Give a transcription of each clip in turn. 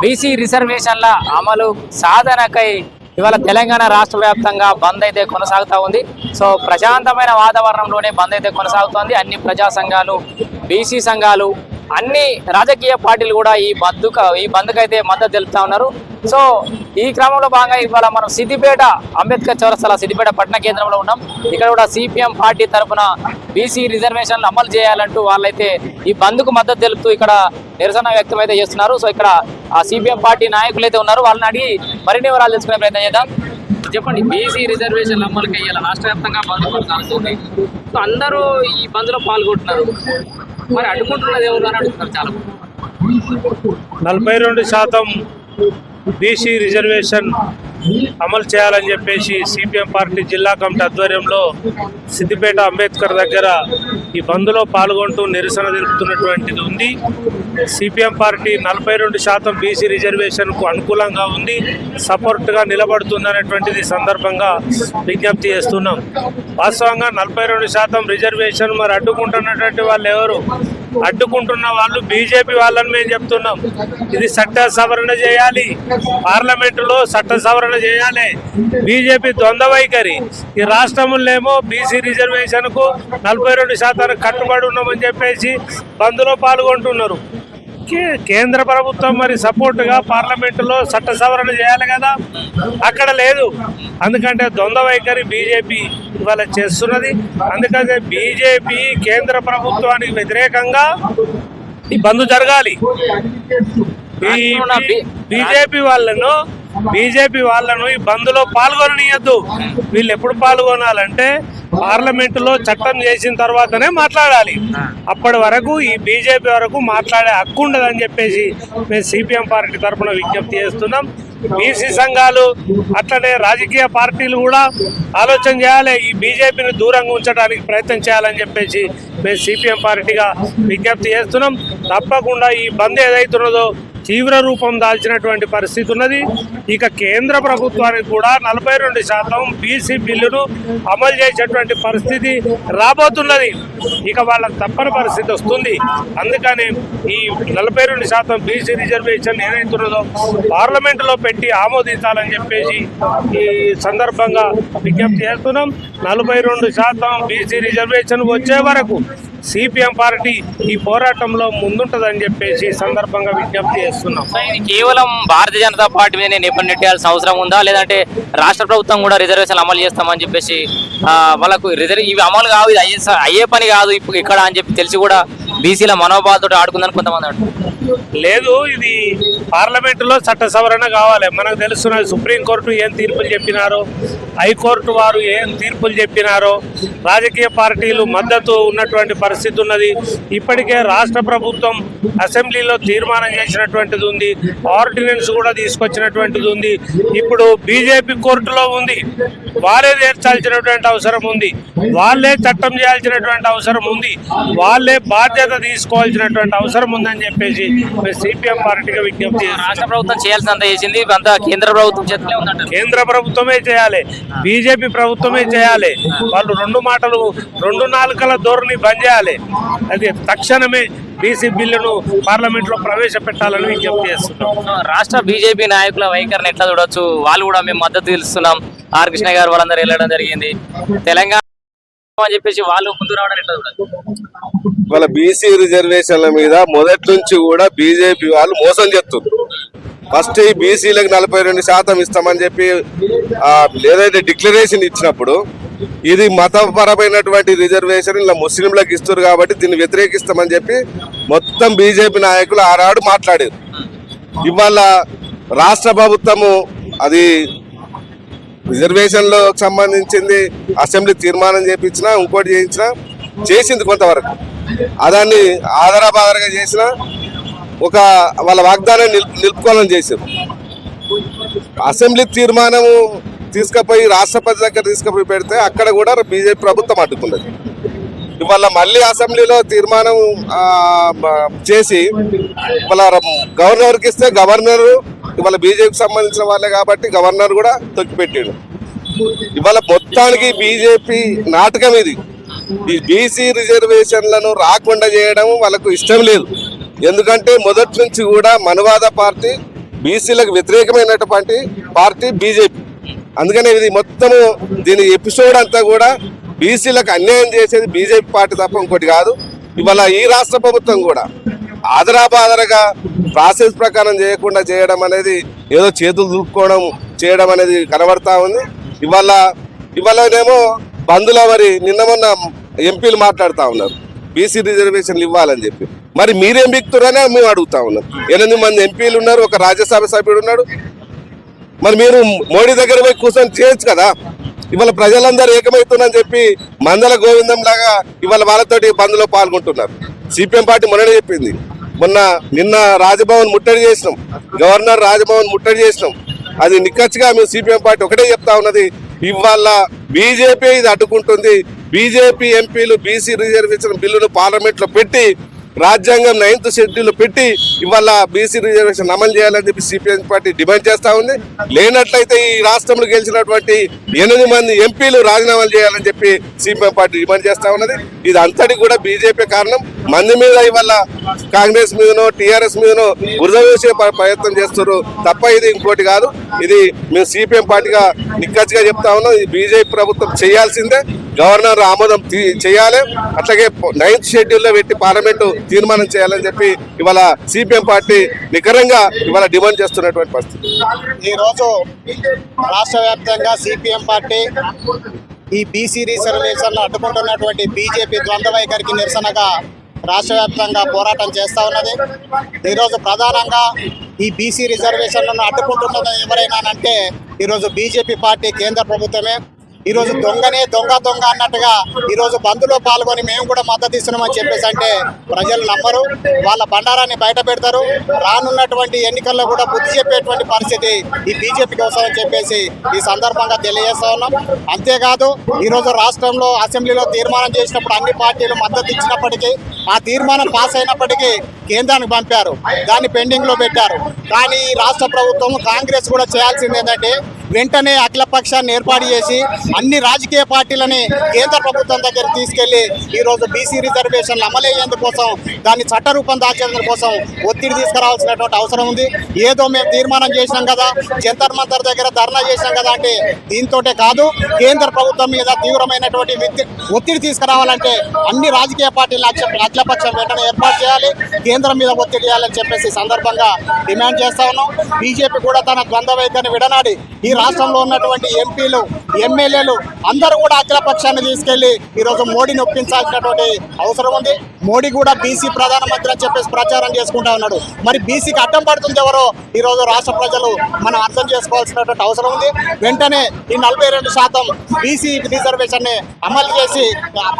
BC రిజర్వేషన్ల అమలు సాధనకై ఇవాళ తెలంగాణ రాష్ట్ర వ్యాప్తంగా బంద్ అయితే కొనసాగుతూ ఉంది. సో ప్రశాంతమైన వాతావరణంలోనే బంద్ అయితే కొనసాగుతోంది. అన్ని ప్రజా సంఘాలు బీసీ సంఘాలు అన్ని రాజకీయ పార్టీలు కూడా ఈ బంద్కు ఈ బంద్కు అయితే మద్దతు తెలుపుతా ఉన్నారు. సో ఈ క్రమంలో భాగంగా ఇవాళ మనం సిద్దిపేట అంబేద్కర్ చౌరస్తల సిద్దిపేట పట్టణ కేంద్రంలో ఉన్నాం. ఇక్కడ కూడా సిపిఎం పార్టీ తరఫున బీసీ రిజర్వేషన్లు అమలు చేయాలంటూ వాళ్ళైతే ఈ బంద్కు మద్దతు తెలుపుతూ ఇక్కడ నిరసన వ్యక్తం అయితే చేస్తున్నారు. సో ఇక్కడ ఆ సిపిఎం పార్టీ నాయకులు అయితే ఉన్నారు. వాళ్ళని అడిగి మరిన్ని వివరాలు తెలుసుకునే ప్రయత్నం చేద్దాం. చెప్పండి బీసీ రిజర్వేషన్ అమలుకి అయ్యాలి రాష్ట్ర వ్యాప్తంగా బంద్ సో అందరూ ఈ బంద్లో పాల్గొంటున్నారు. మరి అడ్డుకుంటున్నది ఎవరు అని అడుగుతున్నారు చాలా నలభై రెండు శాతం బీసీ రిజర్వేషన్ అమలు చేయాలని చెప్పేసి సిపిఎం పార్టీ జిల్లా కమిటీ ఆధ్వర్యంలో సిద్దిపేట అంబేద్కర్ దగ్గర ఈ బంద్లో పాల్గొంటూ నిరసన తెలుపుతున్నటువంటిది ఉంది. సిపిఎం పార్టీ నలభై రెండు శాతం బీసీ రిజర్వేషన్కు అనుకూలంగా ఉంది సపోర్ట్గా నిలబడుతుందనేటువంటిది సందర్భంగా విజ్ఞప్తి చేస్తున్నాం. వాస్తవంగా నలభై రెండు శాతం రిజర్వేషన్ మరి అడ్డుకుంటున్నటువంటి వాళ్ళు ఎవరు? అడ్డుకుంటున్న వాళ్ళు బీజేపీ వాళ్ళని మేము చెప్తున్నాం. ఇది చట్ట సవరణ చేయాలి. పార్లమెంటులో చట్ట సవరణ చేయాలి. బీజేపీ ద్వంద్వ వైఖరి. ఈ రాష్ట్రంలోనేమో బీసీ రిజర్వేషన్కు నలభై రెండు శాతానికి కట్టుబడి ఉన్నామని చెప్పేసి బంద్లో పాల్గొంటున్నారు. కే- కేంద్ర ప్రభుత్వం మరి సపోర్టుగా పార్లమెంటులో చట్ట సవరణ చేయాలి కదా? అక్కడ లేదు. అందుకంటే ద్వంద్వ వైఖరి బీజేపీ ఇవాళ చేస్తున్నది. అందుకని బీజేపీ కేంద్ర ప్రభుత్వానికి వ్యతిరేకంగా ఈ బంద్ జరగాలి. బీజేపీ వాళ్ళను బీజేపీ వాళ్ళను ఈ బంద్లో పాల్గొననీయద్దు. వీళ్ళు ఎప్పుడు పాల్గొనాలంటే పార్లమెంటులో చట్టం చేసిన తర్వాతనే మాట్లాడాలి. అప్పటి వరకు ఈ బీజేపీ వరకు మాట్లాడే హక్కు ఉండదని చెప్పేసి మేము సిపిఎం పార్టీ తరఫున విజ్ఞప్తి చేస్తున్నాం. బీసీ సంఘాలు అట్లనే రాజకీయ పార్టీలు కూడా ఆలోచన చేయాలి. ఈ బీజేపీని దూరంగా ఉంచడానికి ప్రయత్నం చేయాలని చెప్పేసి మేము సిపిఎం పార్టీగా విజ్ఞప్తి చేస్తున్నాం. తప్పకుండా ఈ బంద్ ఏదైతున్నదో తీవ్ర రూపం దాల్చినటువంటి పరిస్థితి ఉన్నది. ఇక కేంద్ర ప్రభుత్వానికి కూడా నలభై రెండు శాతం బీసీ బిల్లును అమలు చేసేటువంటి పరిస్థితి రాబోతున్నది. ఇక వాళ్ళకి తప్పని పరిస్థితి వస్తుంది. అందుకని ఈ నలభై రెండు శాతం బీసీ రిజర్వేషన్ ఏదైతున్నదో పార్లమెంటులో పెట్టి ఆమోదించాలని చెప్పేసి ఈ సందర్భంగా విజ్ఞప్తి చేస్తున్నాం. నలభై రెండు శాతం బీసీ రిజర్వేషన్ వచ్చే వరకు సిపిఎం పార్టీ ఈ పోరాటంలో ముందుంటదని చెప్పేసి సందర్భంగా విజ్ఞప్తి చేస్తున్నాం. ఇది కేవలం భారతీయ జనతా పార్టీ మీద నిబంధన నెట్టాల్సిన అవసరం ఉందా? లేదంటే రాష్ట్ర ప్రభుత్వం కూడా రిజర్వేషన్ అమలు చేస్తామని చెప్పేసి వాళ్ళకు రిజర్వ్ ఇవి అమలు కావు ఇది అయ్యే అయ్యే పని కాదు ఇప్పుడు ఇక్కడ అని చెప్పి తెలిసి కూడా బీసీల మనోభావాలతో ఆడుకుందని కొంతమంది అంటారు లేదు ఇది పార్లమెంటులో చట్ట సవరణ కావాలి. మనకు తెలుస్తున్నది సుప్రీంకోర్టు ఏం తీర్పులు చెప్పినారో హైకోర్టు వారు ఏం తీర్పులు చెప్పినారో రాజకీయ పార్టీలు మద్దతు ఉన్నటువంటి పరిస్థితి ఉన్నది. ఇప్పటికే రాష్ట్ర ప్రభుత్వం అసెంబ్లీలో తీర్మానం చేసినటువంటిది ఉంది. ఆర్డినెన్స్ కూడా తీసుకొచ్చినటువంటిది ఉంది. ఇప్పుడు బీజేపీ కోర్టులో ఉంది. వారే తీర్చాల్సినటువంటి అవసరం ఉంది. వాళ్ళే చట్టం చేయాల్సినటువంటి అవసరం ఉంది. వాళ్ళే బాధ్యత తీసుకోవాల్సినటువంటి అవసరం ఉందని చెప్పేసి సిపిఎం పార్టీగా విజ్ఞప్తి. రాష్ట్ర ప్రభుత్వం చేయాల్సినంత చేసింది అంతా కేంద్ర ప్రభుత్వం కేంద్ర ప్రభుత్వమే చేయాలి. బీజేపీ ప్రభుత్వమే చేయాలి. వాళ్ళు రెండు మాటలు రెండు నాలుకల ధోరణి బంద్ చేయాలి. అది తక్షణమే బీసీ బిల్లును పార్లమెంట్లో ప్రవేశపెట్టాలని విజ్ఞప్తి చేస్తున్నాం. రాష్ట్ర బీజేపీ నాయకుల వైఖరిని ఎట్లా చూడొచ్చు? వాళ్ళు కూడా మేము మద్దతు తెలుస్తున్నాం. ఆర్ కృష్ణ గారు వాళ్ళందరూ వెళ్ళడం జరిగింది. తెలంగాణ అని చెప్పేసి వాళ్ళు ముందు రావడం ఎట్లా చూడొచ్చు? వాళ్ళ బీసీ రిజర్వేషన్ల మీద మొదటి నుంచి కూడా బీజేపీ వాళ్ళు మోసం చేస్తుంది ఫస్ట్ ఈ బీసీలకు నలభై రెండు శాతం ఇస్తామని చెప్పి ఆ, ఏదైతే డిక్లరేషన్ ఇచ్చినప్పుడు ఇది మతపరమైనటువంటి రిజర్వేషన్ ఇలా ముస్లింలకు ఇస్తారు కాబట్టి దీన్ని వ్యతిరేకిస్తామని చెప్పి మొత్తం బీజేపీ నాయకులు ఆనాడు మాట్లాడారు. ఇవాళ రాష్ట్ర ప్రభుత్వము అది రిజర్వేషన్లో సంబంధించింది అసెంబ్లీ తీర్మానం చేపించినా ఇంకోటి చేయించినా చేసింది కొంతవరకు. అదాన్ని ఆధారబాధారగా చేసిన ఒక వాళ్ళ వాగ్దానం నిల్ నిలుపుకోవాలని చేశారు. అసెంబ్లీ తీర్మానము తీసుకుపోయి రాష్ట్రపతి దగ్గర తీసుకుపోయి పెడితే అక్కడ కూడా బీజేపీ ప్రభుత్వం అడ్డుకున్నది. ఇవాళ మళ్ళీ అసెంబ్లీలో తీర్మానం చేసి ఇవాళ గవర్నర్కి ఇస్తే గవర్నర్ ఇవాళ బీజేపీకి సంబంధించిన వాళ్ళే కాబట్టి గవర్నర్ కూడా తొక్కిపెట్టాడు. ఇవాళ మొత్తానికి బీజేపీ నాటకం ఇది. ఈ బీసీ రిజర్వేషన్లను రాకుండా చేయడం వాళ్ళకు ఇష్టం లేదు. ఎందుకంటే మొదటి నుంచి కూడా మనవాద పార్టీ బీసీలకు వ్యతిరేకమైనటువంటి పార్టీ బీజేపీ. అందుకనే ఇది మొత్తము దీని ఎపిసోడ్ అంతా కూడా బీసీలకు అన్యాయం చేసేది బీజేపీ పార్టీ తప్ప ఇంకోటి కాదు. ఇవాళ ఈ రాష్ట్ర ప్రభుత్వం కూడా ఆదరాబాదరగా ప్రాసెస్ ప్రకారం చేయకుండా చేయడం అనేది ఏదో చేతులు దూక్కోవడం చేయడం అనేది కనబడతా ఉంది. ఇవాళ ఇవాళనేమో బంధుల మరి నిన్న మొన్న ఎంపీలు మాట్లాడుతూ ఉన్నారు. బీసీ రిజర్వేషన్లు ఇవ్వాలని చెప్పి. మరి మీరేం బిక్తురనే మేము అడుగుతా ఉన్నాం. ఎనిమిది మంది ఎంపీలు ఉన్నారు ఒక రాజ్యసభ సభ్యుడు ఉన్నాడు. మరి మీరు మోడీ దగ్గర పోయి కూర్చొని చేయొచ్చు కదా? ఇవాళ ప్రజలందరూ ఏకమవుతుందని చెప్పి మందల గోవిందం లాగా ఇవాళ వాళ్ళతోటి బంద్లో పాల్గొంటున్నారు. సిపిఎం పార్టీ మొన్ననే చెప్పింది. మొన్న నిన్న రాజభవన్ ముట్టడి చేసినాం. గవర్నర్ రాజభవన్ ముట్టడి చేసినాం. అది నిక్కచ్చిగా మేము సిపిఎం పార్టీ ఒకటే చెప్తా ఉన్నది. ఇవాళ బీజేపీ ఇది అడ్డుకుంటుంది. బీజేపీ ఎంపీలు బీసీ రిజర్వేషన్ బిల్లును పార్లమెంట్లో పెట్టి రాజ్యాంగం నైన్త్ షెడ్యూల్ పెట్టి ఇవాళ బీసీ రిజర్వేషన్ అమలు చేయాలని చెప్పి సిపిఎం పార్టీ డిమాండ్ చేస్తా ఉంది. లేనట్లయితే ఈ రాష్ట్రంలో గెలిచినటువంటి ఎనిమిది మంది ఎంపీలు రాజీనామాలు చేయాలని చెప్పి సిపిఎం పార్టీ డిమాండ్ చేస్తా ఉన్నది. ఇది అంతటి కూడా బీజేపీ కారణం. మంది మీద ఇవాళ కాంగ్రెస్ మీదనో టీఆర్ఎస్ మీదనో బురద వేసే ప్రయత్నం చేస్తున్నారు తప్ప ఇది ఇంకోటి కాదు. ఇది మేము సిపిఎం పార్టీగా నిక్కచ్చిగా చెప్తా ఉన్నాం. ఇది బీజేపీ ప్రభుత్వం చేయాల్సిందే. గవర్నర్ ఆమోదం తీ- చేయాలి. అట్లాగే నైన్త్ షెడ్యూల్లో పెట్టి పార్లమెంటు తీర్మానం చేయాలని చెప్పి ఇవాళ సిపిఎం పార్టీ నికరంగా ఇవాళ డిమాండ్ చేస్తున్నటువంటి పరిస్థితి. ఈరోజు రాష్ట్ర వ్యాప్తంగా సిపిఎం పార్టీ ఈ బీసీ రిజర్వేషన్లు అడ్డుకుంటున్నటువంటి బీజేపీ ద్వంద్వ వైఖరికి నిరసనగా రాష్ట్ర వ్యాప్తంగా పోరాటం చేస్తా ఉన్నది. ఈరోజు ప్రధానంగా ఈ బీసీ రిజర్వేషన్లను అడ్డుకుంటున్నది ఎవరైనానంటే ఈరోజు బీజేపీ పార్టీ కేంద్ర ప్రభుత్వమే. ఈరోజు దొంగనే దొంగ దొంగ అన్నట్టుగా ఈరోజు బంద్లో పాల్గొని మేము కూడా మద్దతు ఇస్తున్నామని చెప్పేసి అంటే ప్రజలు నమ్మరు. వాళ్ళ బండారాన్ని బయట పెడతారు. రానున్నటువంటి ఎన్నికల్లో కూడా బుద్ధి చెప్పేటువంటి పరిస్థితి ఈ బీజేపీకి వస్తుందని చెప్పేసి ఈ సందర్భంగా తెలియజేస్తా ఉన్నాం. అంతేకాదు ఈరోజు రాష్ట్రంలో అసెంబ్లీలో తీర్మానం చేసినప్పుడు అన్ని పార్టీలు మద్దతు ఇచ్చినప్పటికీ ఆ తీర్మానం పాస్ అయినప్పటికీ కేంద్రానికి పంపారు. దాన్ని పెండింగ్లో పెట్టారు. కానీ ఈ రాష్ట్ర ప్రభుత్వం కాంగ్రెస్ కూడా చేయాల్సింది ఏంటంటే వెంటనే అఖిల పక్షాన్ని ఏర్పాటు చేసి అన్ని రాజకీయ పార్టీలని కేంద్ర ప్రభుత్వం దగ్గర తీసుకెళ్ళి ఈరోజు బీసీ రిజర్వేషన్లు అమలయ్యేందుకోసం దాన్ని చట్టరూపం దాచేందుకోసం ఒత్తిడి తీసుకురావాల్సినటువంటి అవసరం ఉంది. ఏదో మేము తీర్మానం చేసినాం కదా జంతర్ మంతర్ దగ్గర ధర్నా చేసినాం కదా అంటే దీంతోటే కాదు కేంద్ర ప్రభుత్వం మీద తీవ్రమైనటువంటి ఒత్తిడి తీసుకురావాలంటే అన్ని రాజకీయ పార్టీలను అఖిలపక్షం వెంటనే ఏర్పాటు చేయాలి. కేంద్రం మీద ఒత్తిడి చేయాలని చెప్పేసి సందర్భంగా డిమాండ్ చేస్తా ఉన్నాం. బీజేపీ కూడా తన ద్వంద్వ వైఖరిని విడనాడి ఈ రాష్ట్రంలో ఉన్నటువంటి ఎంపీలు ఎమ్మెల్యేలు అందరూ కూడా అఖిలపక్షాన్ని తీసుకెళ్ళి ఈరోజు మోడీని ఒప్పించాల్సినటువంటి అవసరం ఉంది. మోడీ కూడా బీసీ ప్రధానమంత్రి అని చెప్పేసి ప్రచారం చేసుకుంటా ఉన్నాడు. మరి బీసీకి అడ్డం పడుతుంది ఎవరో ఈరోజు రాష్ట్ర ప్రజలు మనం అర్థం చేసుకోవాల్సినటువంటి అవసరం ఉంది. వెంటనే ఈ నలభై రెండు శాతం బీసీ రిజర్వేషన్ని అమలు చేసి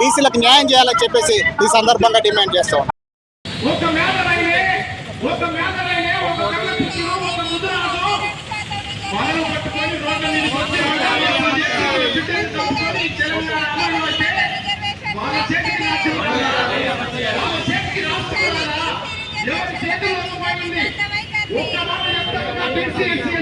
బీసీలకు న్యాయం చేయాలని చెప్పేసి ఈ సందర్భంగా డిమాండ్ చేస్తాం వాళ్ళు పట్టుకొని రోడ్ల మీదకి వచ్చి బిడ్డలు తెలంగాణ అమలు వాళ్ళ చేతికి రాష్ట్రం వాళ్ళ చేతికి రాష్ట్రం ఎవరి చేతిలో ఒక్క మాట చెప్తాను.